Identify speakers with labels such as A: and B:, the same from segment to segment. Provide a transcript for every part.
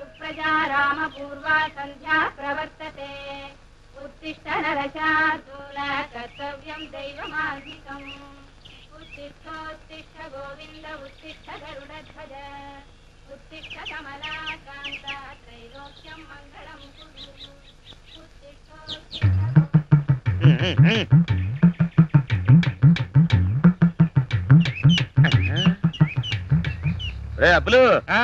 A: सुप्रजा रामपूर्वा सन्ध्या प्रवर्तते उत्तिष्ठ नरशार्दूल कर्तव्यं दैवमार्गिकम् उत्तिष्ठोत्तिष्ठ गोविन्द उत्तिष्ठ गरुडध्वज उत्तिष्ठ कमलाकान्त त्रैलोक्यं मङ्गलं कुरु उत्तिष्ठोत्तिष्ठ
B: రే అప్పులు
C: ఆ,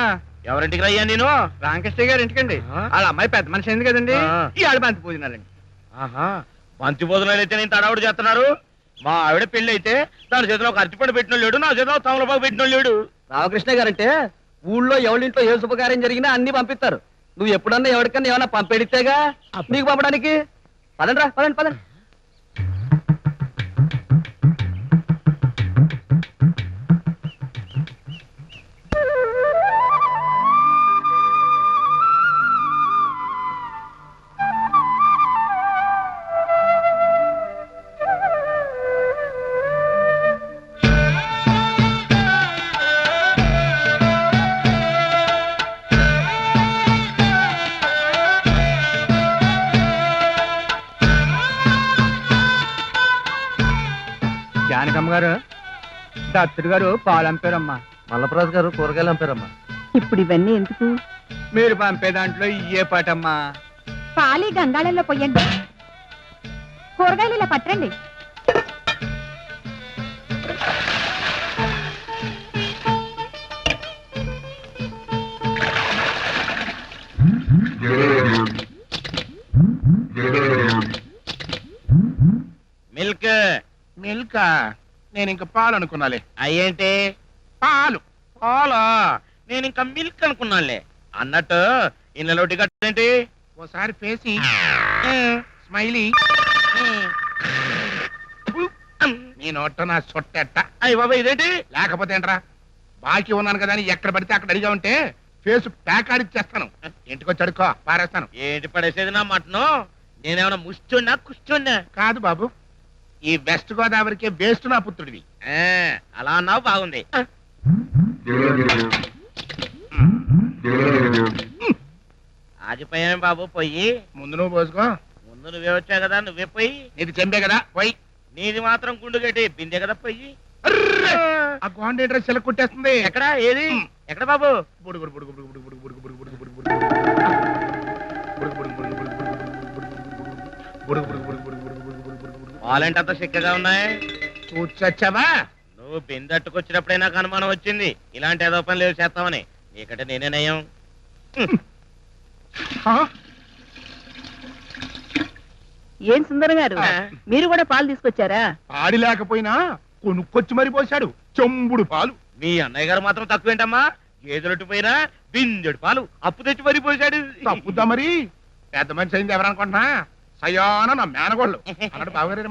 B: ఎవరింటికి రయ్యా నేను?
C: రామకృష్ణ గారు ఇంటికండి.
B: ఆ?
C: వాళ్ళ అమ్మాయి పెద్ద మనిషి అయింది కదండి. ఆడ బంతి పూజినాలండి
B: ఆహా మంచి భోజనాలు అయితే నేను తడవుడు చేస్తున్నారు. మా ఆవిడ పెళ్ళి అయితే దాని చేతిలో ఒక అరటిపండు పెట్టిన లేడు నా చేతిలో తమలపాకు పెట్టిన లేడు.
D: రామకృష్ణ గారంటే ఊళ్ళో ఎవరింట్లో ఏ శుభకార్యం జరిగినా అన్ని పంపిస్తారు. నువ్వు ఎప్పుడన్నా ఎవరికన్నా ఏమన్నా పంపెడితేగా నీకు పంపడానికి? పదండి రా పదండి పదండి.
C: జానకమ్మ గారు దత్తుడు గారు పాలు అంపారమ్మా
D: మల్లప్రాజు గారు కూరగాయలు పంపారమ్మా
E: ఇప్పుడు ఇవన్నీ ఎందుకు?
C: మీరు పంపే దాంట్లో ఇయ్యే పాటమ్మా.
E: పాలి గంగాళంలో పొయ్యండి కూరగాయలు ఇలా పట్టండి
B: మిల్క్
F: నేను ఇంక పాలు అనుకున్నాలే.
B: అయ్యేంటి?
F: పాలు.
B: పాలా? నేను ఇంకా మిల్క్ అనుకున్నానులే అన్నట్టు ఇన్నలోటి కట్టేంటి
F: ఓసారి పేసి. స్మైలీ. నీ నోట నా సొట్టెట్ట.
B: అయ్యి బాబా ఇదేంటి?
F: లేకపోతే ఏంట్రా? బాకీ ఉన్నాను కదా అని ఎక్కడ పడితే అక్కడ అడిగా ఉంటే ఫేస్ ప్యాక్ ఆడిచ్చేస్తాను. ఇంటికి వచ్చి అడుక్కో పారేస్తాను.
B: ఏంటి పడేసేది నా మటను? నేనేమన్నా ముస్తున్నా కుస్తున్నా
F: కాదు బాబు. ఈ వెస్ట్ గోదావరికి బేస్ట్ నా పుత్రుడివి
B: ఆ, అలా అన్నావు బాగుంది ఆగిపోయాను బాబు పోయి
F: ముందు నువ్వు పోసుకో
B: ముందు నువ్వే వచ్చావు కదా నువ్వే పోయి
F: నీది చెంబే కదా పోయి
B: నీది మాత్రం గుండు గట్టి బిందె కదా పోయి
F: ఆ గోండ ఏంట్రా చిలక కొట్టేస్తుంది
B: ఎక్కడ ఏది ఎక్కడ బాబు
F: బుడుగు బుడుగు బుడుగు బుడుగు బుడుగు బుడుగు బుడుగు బుడుగు బుడుగు బుడుగు. బుడుగు బుడుగు బుడుగు బుడుగు బుడుగు బుడుగు బుడుగు బుడుగు బుడుగు బుడుగు బుడుగు బుడుగు బుడుగు బుడుగు బుడుగు బుడుగు.
B: పాలంటే అంత చిక్కగా ఉన్నాయి.
F: చూచొచ్చావా
B: నువ్వు బిందట్టుకొచ్చినప్పుడే నాకు అనుమానం వచ్చింది. ఇలాంటి ఏదో పని లేవు చేస్తామని నీకంటే నేనే నయం?
E: ఏం సుందరం గారు? మీరు కూడా పాలు తీసుకొచ్చారా?
F: పాడి లేకపోయినా కొనుక్కొచ్చి మరి పోశాడు. చెంబుడు పాలు.
B: మీ అన్నయ్య గారు మాత్రం తక్కువేంటమ్మా గేదెలట్టు పోయినా బిందెడు పాలు. అప్పు తెచ్చి మరీ పోసాడు
F: తప్పుద్దా మరి? పెద్ద మనిషి అయింది ఎవరనుకుంటున్నా? సయాన నా మేనగోళ్ళు. అన్నాడు బావగారు